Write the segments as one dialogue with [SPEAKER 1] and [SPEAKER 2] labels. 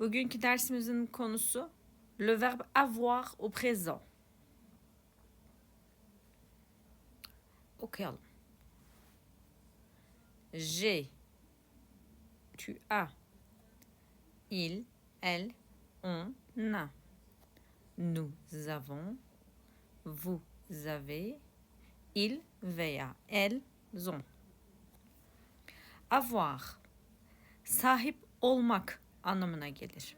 [SPEAKER 1] Bugünkü dersimizin konusu le verbe avoir au présent. Okuyalım. J'ai, tu as, il, elle, on a. Nous avons, vous avez, il veya elles ont. Avoir, sahip olmak anlamına gelir.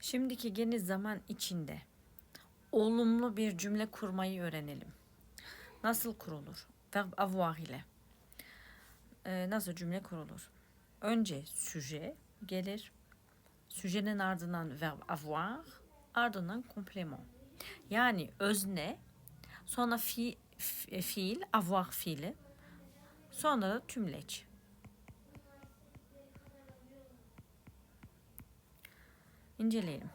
[SPEAKER 1] Şimdiki geniş zaman içinde olumlu bir cümle kurmayı öğrenelim. Nasıl kurulur? Verb avoir ile. Ee, nasıl cümle kurulur? Önce sujet gelir. Sujenin ardından verb avoir, ardından komplement. Yani özne, sonra fi, fi- fiil, avoir fiili, sonra da tümleç. İnceleyelim.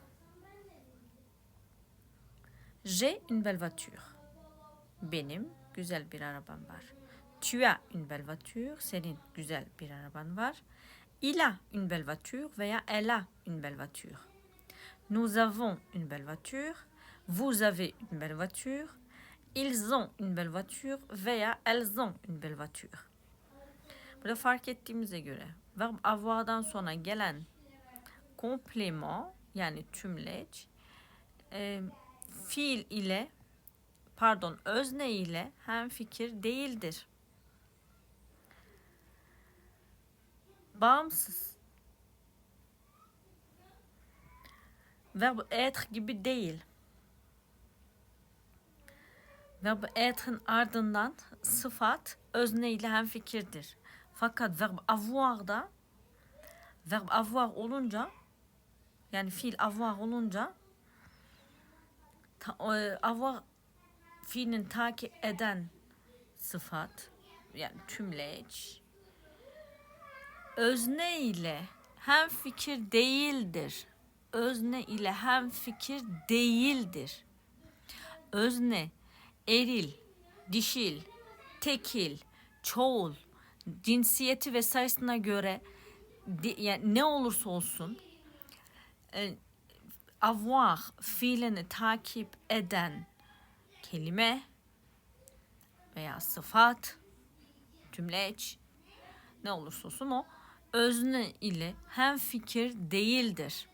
[SPEAKER 1] J'ai une belle voiture. Benim güzel bir. Tu as une belle voiture. Senin güzel bir araban. Il a une belle voiture veya elle a une belle voiture. Nous avons une belle voiture. Vous avez une belle voiture. Ils ont une belle voiture veya elles ont une belle voiture. Burada fark ettiğimize göre verb avoir'dan sonra gelen komplement yani tümleç e, fiil ile pardon özne ile hem fikir değildir. Bağımsız. Verb être gibi değil. Verb etre'in ardından sıfat özne ile hem fikirdir. Fakat verb avoir'da verb avoir olunca yani fiil avoir olunca ta, e, avoir fiilin takip eden sıfat yani tümleç özne ile hem fikir değildir. Özne ile hem fikir değildir. Özne eril, dişil, tekil, çoğul, cinsiyeti ve sayısına göre yani ne olursa olsun e, avoir fiilini takip eden kelime veya sıfat, tümleç ne olursa olsun o özne ile hem fikir değildir.